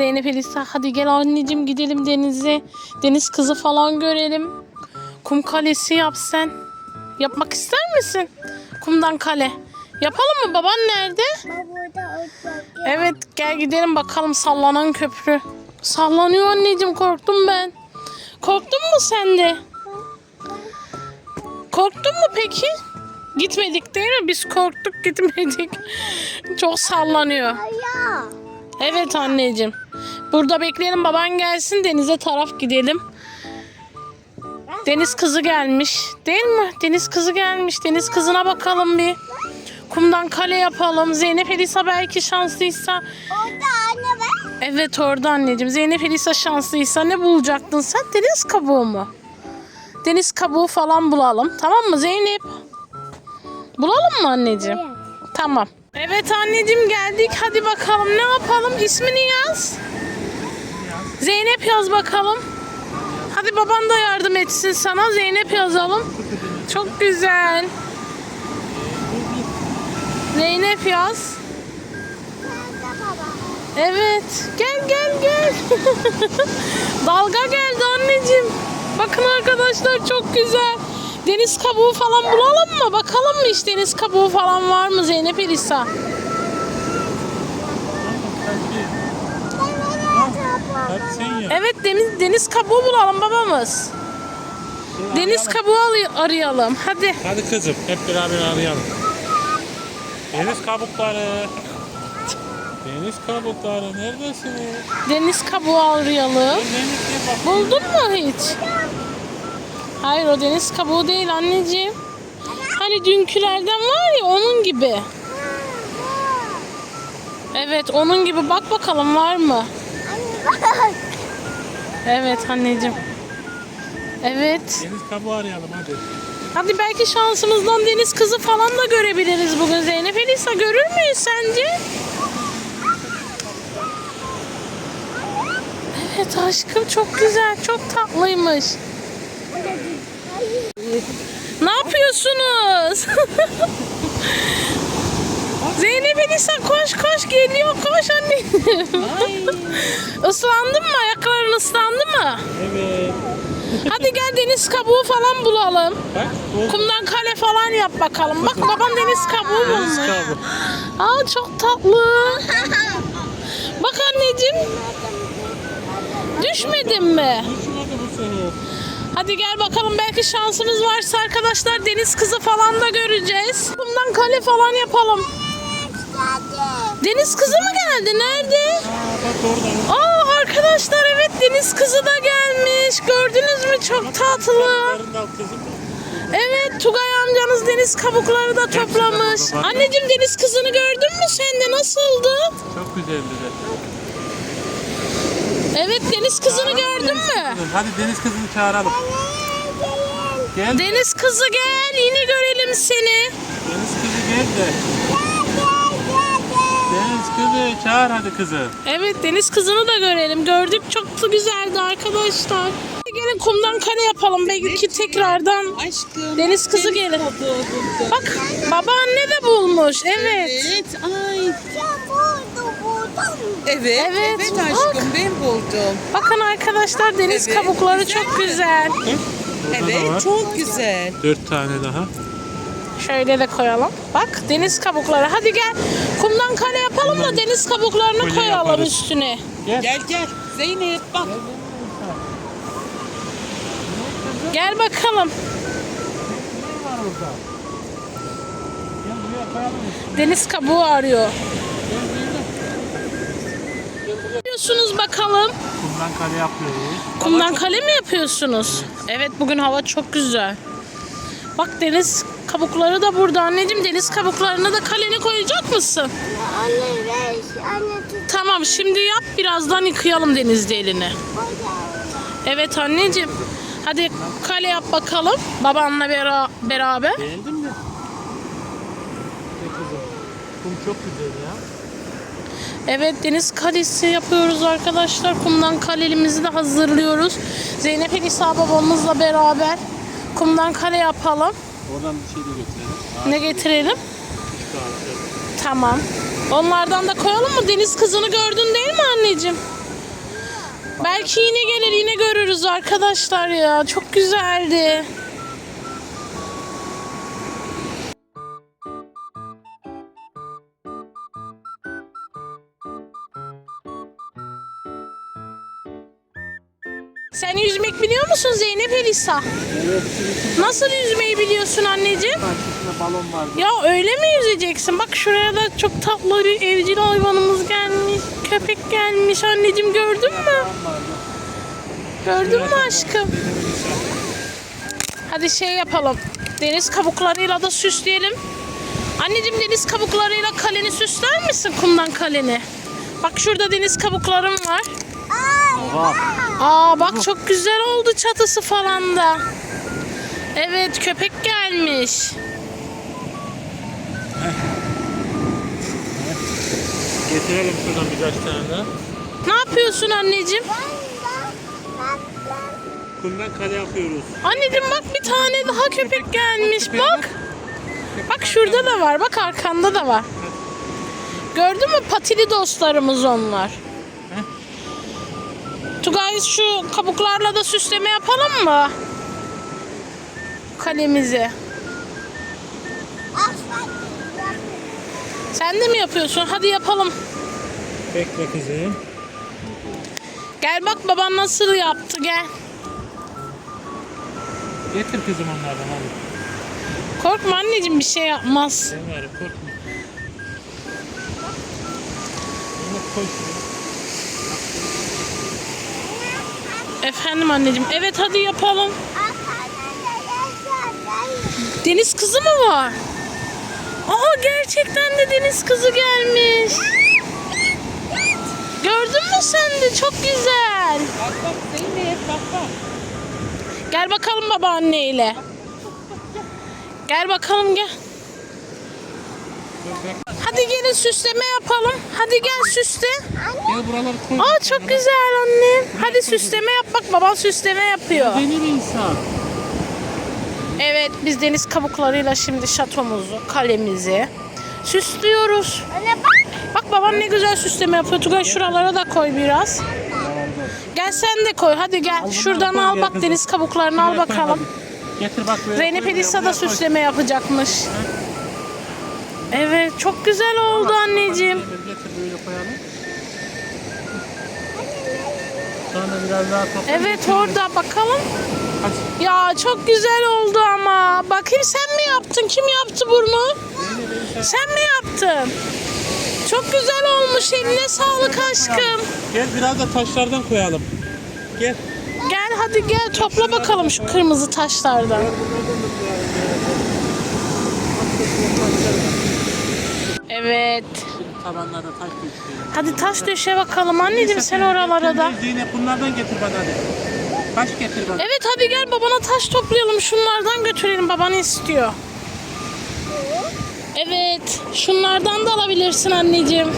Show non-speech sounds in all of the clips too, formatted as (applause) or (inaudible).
Zeynep Elisa hadi gel anneciğim gidelim denize. Deniz kızı falan görelim. Kum kalesi yap sen. Yapmak ister misin? Kumdan kale. Yapalım mı? Baban nerede? Evet gel gidelim bakalım sallanan köprü. Sallanıyor anneciğim korktum ben. Korktun mu sen de? Korktun mu peki? Gitmedik değil mi? Biz korktuk gitmedik. (laughs) Çok sallanıyor. Evet anneciğim. Burada bekleyelim baban gelsin denize taraf gidelim. Deniz kızı gelmiş. Değil mi? Deniz kızı gelmiş. Deniz kızına bakalım bir. Kumdan kale yapalım. Zeynep Elisa belki şanslıysa. Orada anne ben. Evet orada anneciğim. Zeynep Elisa şanslıysa ne bulacaktın sen? Deniz kabuğu mu? Deniz kabuğu falan bulalım. Tamam mı Zeynep? Bulalım mı anneciğim? Tamam. Evet anneciğim geldik. Hadi bakalım ne yapalım? İsmini yaz. Zeynep yaz bakalım. Hadi baban da yardım etsin sana. Zeynep yazalım. Çok güzel. Zeynep yaz. Evet. Gel gel gel. (laughs) Dalga geldi anneciğim. Bakın arkadaşlar çok güzel. Deniz kabuğu falan bulalım mı? Bakalım mı hiç deniz kabuğu falan var mı Zeynep Elisa? Hadi sen yap. Evet deniz, deniz kabuğu bulalım babamız. Deniz kabuğu alı- arayalım. Hadi. Hadi kızım hep beraber arayalım. Deniz kabukları. Deniz kabukları neredesiniz? Deniz kabuğu arayalım. Deniz bak. Buldun mu hiç? Hayır o deniz kabuğu değil anneciğim. Hani dünkülerden var ya onun gibi. Evet onun gibi bak bakalım var mı? Evet anneciğim. Evet. Deniz kabuğu arayalım hadi. Hadi belki şansımızdan deniz kızı falan da görebiliriz bugün Zeynep Elisa. Görür müyüz sence? Evet aşkım çok güzel, çok tatlıymış. Ne yapıyorsunuz? (laughs) Zeynep Elisa koş koş geliyor koş anne. (laughs) Islandın mı? Ayakların ıslandı mı? Evet. Hadi gel deniz kabuğu falan bulalım. Bak bu Kumdan kale falan yap bakalım. Bak babam deniz kabuğu deniz bulmuş. kabuğu. Aa çok tatlı. Bak anneciğim düşmedin mi? Hadi gel bakalım belki şansımız varsa arkadaşlar deniz kızı falan da göreceğiz. Kumdan kale falan yapalım. Deniz kızı mı geldi? Nerede? Aa bak orada. Aa arkadaşlar evet deniz kızı da gelmiş. Gördünüz mü çok tatlı. Evet Tugay amcanız deniz kabukları da toplamış. Anneciğim deniz kızını gördün mü sen de nasıldı? Çok güzeldi de. Evet deniz kızını gördün mü? Hadi deniz kızını çağıralım. Gel. Deniz kızı gel yine görelim seni. Deniz kızı gel de. Deniz kızı çağır hadi kızı. Evet deniz kızını da görelim. Gördük çok da güzeldi arkadaşlar. Gelin kumdan kale yapalım belki tekrardan. Aşkım. Deniz kızı gelir. Bak babaanne de bulmuş. Evet. Evet. Ay. Evet. Evet, Evet, bak. aşkım ben buldum. Bakın arkadaşlar deniz Evet, kabukları güzel çok güzel. Bak, Burada da Evet var. çok güzel. Dört tane daha. Şöyle de koyalım. Bak deniz kabukları. Hadi gel. Kumdan kale yapalım da deniz kabuklarını Kolye koyalım yaparız. üstüne. Gel. Gel gel. Zeynep bak. Gel bakalım. Deniz kabuğu arıyor. Ne yapıyorsunuz bakalım? Kumdan kale yapıyoruz. Kumdan kale mi yapıyorsunuz? Evet bugün hava çok güzel. Bak deniz kabukları da burada anneciğim. Deniz kabuklarını da kalene koyacak mısın? Anne ver. Anne tut. Tamam şimdi yap birazdan yıkayalım denizde elini. Evet anneciğim. Hadi kale yap bakalım. Babanla bera- beraber. Beğendin mi? Ne kızım? Kum çok güzel ya. Evet deniz kalesi yapıyoruz arkadaşlar. Kumdan kalelimizi de hazırlıyoruz. Zeynep Elisa babamızla beraber kumdan kale yapalım. Oradan bir şey de götürelim. Ne getirelim? Tamam. Onlardan da koyalım mı? Deniz kızını gördün değil mi anneciğim? Belki yine gelir yine görürüz arkadaşlar ya. Çok güzeldi. Sen yüzmek biliyor musun Zeynep Elisa? Evet. Nasıl yüzmeyi biliyorsun anneciğim? Balon vardı. Ya öyle mi yüzeceksin? Bak şuraya da çok tatlı bir evcil hayvanımız gelmiş. Köpek gelmiş. Anneciğim gördün mü? Gördün mü aşkım? Hadi şey yapalım. Deniz kabuklarıyla da süsleyelim. Anneciğim deniz kabuklarıyla kaleni süsler misin kumdan kaleni? Bak şurada deniz kabuklarım var. Oha. Aa bak çok güzel oldu çatısı falan da. Evet köpek gelmiş. Getirelim şuradan birkaç tane daha. Ne yapıyorsun anneciğim? Kumdan kale yapıyoruz. Anneciğim bak bir tane daha köpek gelmiş bak. Bak şurada da var bak arkanda da var. Gördün mü patili dostlarımız onlar. Tugay şu kabuklarla da süsleme yapalım mı? Kalemizi. Sen de mi yapıyorsun? Hadi yapalım. Bekle kızım. Gel bak baban nasıl yaptı gel. Getir kızım onlardan hadi. Korkma anneciğim bir şey yapmaz. Varım korkma. Zeynep koy şuraya. Efendim anneciğim. Evet hadi yapalım. Deniz kızı mı var? Aa gerçekten de deniz kızı gelmiş. Gördün mü sen de? Çok güzel. Gel bakalım babaanneyle. Gel bakalım gel. Hadi gelin süsleme yapalım. Hadi gel süsle. Gel buraları koy. Aa çok güzel annem. Hadi süsleme yap bak baban süsleme yapıyor. Denir insan. Evet biz deniz kabuklarıyla şimdi şatomuzu, kalemizi süslüyoruz. Bak babam ne güzel süsleme yapıyor. Tugay şuralara da koy biraz. Gel sen de koy. Hadi gel. Şuradan al bak kızım. deniz kabuklarını al bakalım. Getir bak böyle. Zeynep Elisa da süsleme yapacakmış. Evet çok güzel oldu anneciğim. Getir böyle koyalım. Sonra biraz daha topla. Evet orada bakalım. Hadi. Ya çok güzel oldu ama. Bakayım sen mi yaptın? Kim yaptı bunu? Sen mi yaptın? Çok güzel olmuş. Eline sağlık aşkım. Gel biraz da taşlardan koyalım. Gel. Gel hadi gel topla bakalım şu kırmızı taşlardan. Evet. Şimdi tabanlara taş düşürelim. Hadi taş döşe bakalım anneciğim sen oralara da. Zeynep bunlardan getir bana hadi. Taş getir bana. Evet hadi gel babana taş toplayalım. Şunlardan götürelim baban istiyor. Evet. Şunlardan da alabilirsin anneciğim.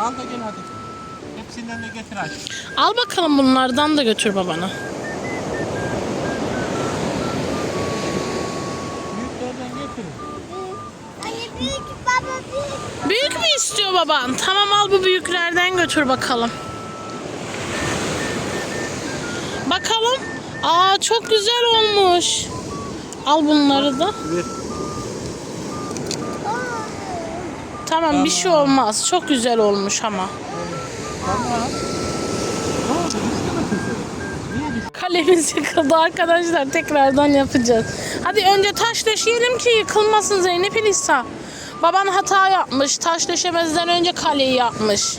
Al da gel hadi. Hepsinden de getir aç. Al bakalım bunlardan da götür babana. Büyüklerden getirin. Anne büyük baba büyük. Büyük mü istiyor baban? Tamam al bu büyüklerden götür bakalım. Bakalım. Aa çok güzel olmuş. Al bunları da. Tamam bir şey olmaz. Çok güzel olmuş ama. Tamam. Kalemiz yıkıldı arkadaşlar. Tekrardan yapacağız. Hadi önce taş döşeyelim ki yıkılmasın Zeynep Elisa. Baban hata yapmış. Taş döşemezden önce kaleyi yapmış.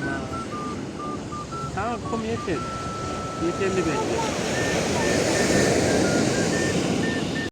Tamam kum yeter. Yeterli bence.